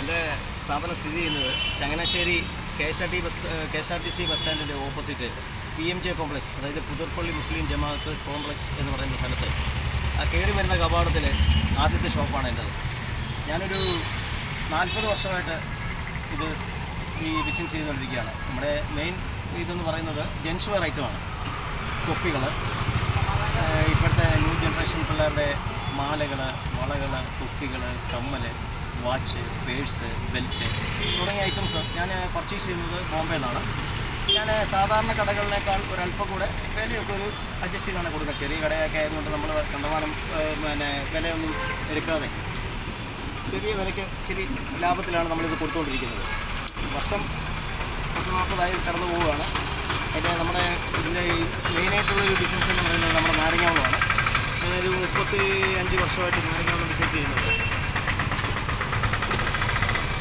എന്റെ സ്ഥാപനം സ്ഥിതി ചെയ്യുന്നത് Changanassery K S R T bus K S R T C bus സ്റ്റാൻഡിന്റെ opposite P M J complex അതായത് പുതുർപ്പള്ളി മുസ്ലിം ജമാഅത്ത് complex എന്ന് പറയുന്ന സ്ഥലത്ത് ആ കയറി വരുന്ന കവാടത്തിൽ ആദ്യത്തെ ഷോപ്പാണ് എന്റെത്. ഞാനൊരു നാൽപ്പത് വർഷമായിട്ട് ഇത് ഈ ബിസിനസ് ചെയ്തുകൊണ്ടിരിക്കുകയാണ്. നമ്മുടെ മെയിൻ ഇതെന്ന് പറയുന്നത് ജെൻസ് വെയർ ഐറ്റമാണ് തൊപ്പികൾ ഇപ്പോഴത്തെ ന്യൂ ജനറേഷൻ പിള്ളേരുടെ മാലകൾ വളകൾ തൊപ്പികൾ കമ്മൽ വാച്ച് പേഴ്സ് ബെൽറ്റ് തുടങ്ങിയ ഐറ്റംസ് ഞാൻ പർച്ചേസ് ചെയ്യുന്നത് ബോംബെ നിന്നാണ് ഞാൻ സാധാരണ കടകളിനേക്കാൾ ഒരല്പം കൂടെ വിലയൊക്കെ ഒരു അഡ്ജസ്റ്റ് ചെയ്താണ് കൊടുക്കുക. ചെറിയ കടയൊക്കെ ആയതുകൊണ്ട് നമ്മൾ കണ്ടമാനം പിന്നെ വിലയൊന്നും എടുക്കാതെ. ചെറിയ വിലയ്ക്ക് ഇച്ചിരി ലാഭത്തിലാണ് നമ്മളിത് കൊടുത്തുകൊണ്ടിരിക്കുന്നത്. വർഷം പത്ത് നാൽപ്പതായി കടന്നു പോവുകയാണ്. അതിന്റെ നമ്മുടെ ഇതിന്റെ ഈ മെയിനായിട്ടുള്ളൊരു ബിസിനസ് എന്ന് പറയുന്നത് നമ്മുടെ നാരങ്ങാവളമാണ്. ഞാനൊരു മുപ്പത്തി അഞ്ച് വർഷമായിട്ട് നാരങ്ങാവളം ബിസിനസ് ചെയ്യുന്നുണ്ട്.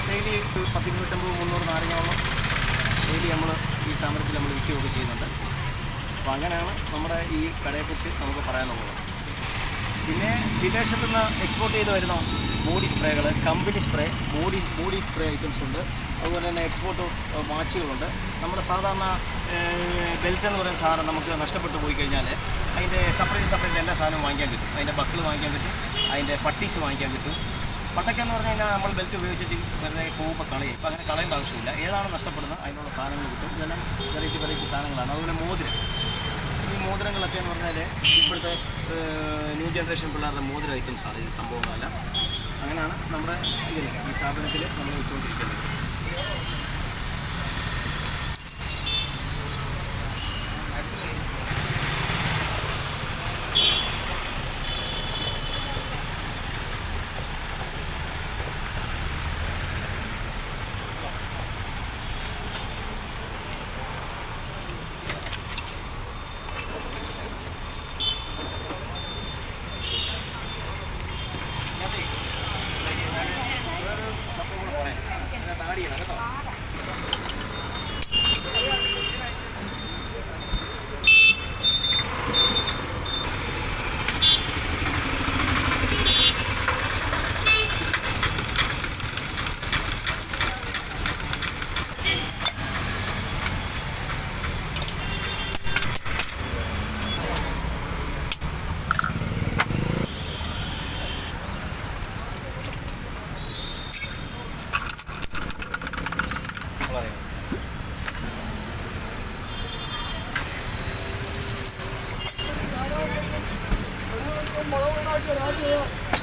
ഡെയിലി ഒരു പത്തിരുന്നൂറ്റമ്പത് മുന്നൂറ് നാരങ്ങാവളം ഡെയിലി നമ്മൾ ഈ സ്ഥാപനത്തിൽ നമ്മൾ വിൽക്കുകയൊക്കെ ചെയ്യുന്നുണ്ട്. അപ്പോൾ അങ്ങനെയാണ് നമ്മുടെ ഈ കടയെക്കുറിച്ച് നമുക്ക് പറയാനുള്ളത് പിന്നെ വിദേശത്തു നിന്ന് എക്സ്പോർട്ട് ചെയ്ത് വരുന്ന body സ്പ്രേകൾ company spray body body spray items ഉണ്ട്. അതുപോലെ തന്നെ എക്സ്പോർട്ട് വാച്ചുകളുണ്ട് നമ്മുടെ സാധാരണ ബെൽറ്റ് എന്ന് പറയുന്ന സാധനം നമുക്ക് നഷ്ടപ്പെട്ടു പോയി കഴിഞ്ഞാൽ അതിന്റെ സെപ്പറേറ്റ് സെപ്പറേറ്റ് എല്ലാ സാധനവും വാങ്ങിക്കാൻ കിട്ടും. അതിന്റെ ബക്കിൾ വാങ്ങിക്കാൻ കിട്ടും. അതിന്റെ പട്ടീസ് വാങ്ങിക്കാൻ കിട്ടും. പട്ടൊക്കെ എന്ന് പറഞ്ഞു കഴിഞ്ഞാൽ നമ്മൾ ബെൽറ്റ് ഉപയോഗിച്ച് വെറുതെ പോകുമ്പോൾ കളയും. ഇപ്പം അങ്ങനെ കളയേണ്ട ആവശ്യമില്ല. ഏതാണ് നഷ്ടപ്പെടുന്നത്? അതിനുള്ള സാധനങ്ങൾ കിട്ടും. ഇതെല്ലാം വെറൈറ്റി വെറൈറ്റി സാധനങ്ങളാണ്. അതുപോലെ മോതിരം. ഈ എന്ന് പറഞ്ഞാൽ ഇപ്പോഴത്തെ ന്യൂ ജനറേഷൻ പിള്ളേരുടെ മോതിര ഐറ്റംസ് ആണ് ഈ സംഭവങ്ങളെല്ലാം. അങ്ങനെയാണ് നമ്മുടെ ഇതിൽ ഈ സ്ഥാപനത്തിൽ നമ്മൾ വിറ്റുകൊണ്ടിരിക്കുന്നത് 好了我给大家介绍一下